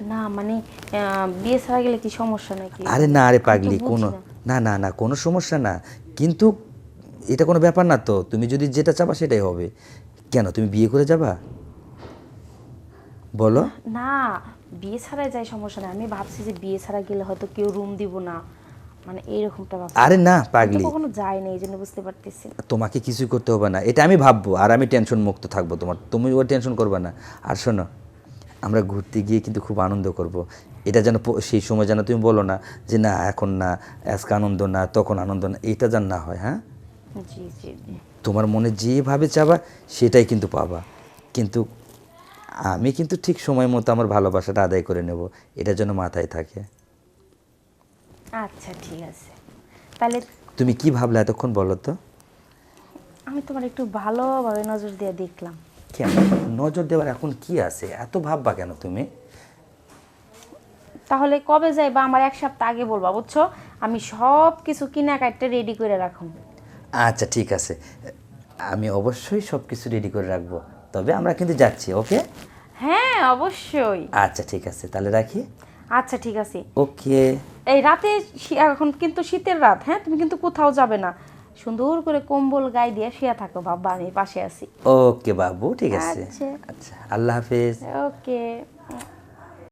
না মানে বিয়ে ছাড়া গেলে কি সমস্যা নাকি? আরে না আরে পাগলি কোনো না। না না কোনো সমস্যা না। কিন্তু এটা কোনো ব্যাপার না তো। তুমি যদি যেটা চাবা সেটাই হবে। কেন তুমি বিয়ে করে যাবা? বলো। না বিয়ে ছাড়াই যাই সমস্যা নাই। আমি ভাবছি যে বিয়ে ছাড়া গেলে হয়তো কেউ রুম দিব না। মানে এইরকমটা ভাবছি। আরে না পাগলি। কখনো যাই না এই জন্য বুঝতে পারতেছি। তোমাকে কিছুই করতে হবে না। এটা আমি ভাববো। আর আমি টেনশন মুক্ত থাকব তোমার। তুমি ওর টেনশন করবে না। আর শোনো আমরা ঘুরতে গিয়ে কিন্তু খুব আনন্দ করব। এটা যেন সেই সময় যেন তুমি বলো না যে না এখন না আজকে আনন্দ না তখন আনন্দ না এটা যেন না হয় হ্যাঁ? জি জি জি। তোমার মনে যেভাবে চাবা সেটাই কিন্তু পাবা। কিন্তু আমি কিন্তু ঠিক সময় মতো আমার ভালোবাসাটা আদায় করে নেব এটা যেন মাথায় থাকে। আচ্ছা ঠিক আছে। তাহলে তুমি কি ভাবলে এতক্ষণ বলো তো? আমি তোমার একটু ভালোভাবে নজর দিয়ে দেখলাম। কেন? নজর দেওয়ার এখন কি আছে? এত ভাববা কেন তুমি? তাহলে কবে যাই বা আমার এক সপ্তাহ আগে বলবা বুঝছ? আমি সব কিছু কিনা কাটতে রেডি করে রাখুন আচ্ছা ঠিক আছে। আমি অবশ্যই সব কিছু রেডি করে রাখব। তবে আমরা কিন্তু যাচ্ছি ওকে? হ্যাঁ অবশ্যই। আচ্ছা ঠিক আছে। তাহলে রাখি? আচ্ছা ঠিক আছে। ওকে। এই রাতে শি- এখন কিন্তু শীতের রাত হ্যাঁ? তুমি কিন্তু কোথাও যাবে না। সুন্দর করে কম্বল গায়ে দিয়ে শুয়ে থাকো বাবা আমি পাশে আছি। ওকে বাবু ঠিক আছে। আচ্ছা। আচ্ছা আল্লাহ হাফেজ। ওকে।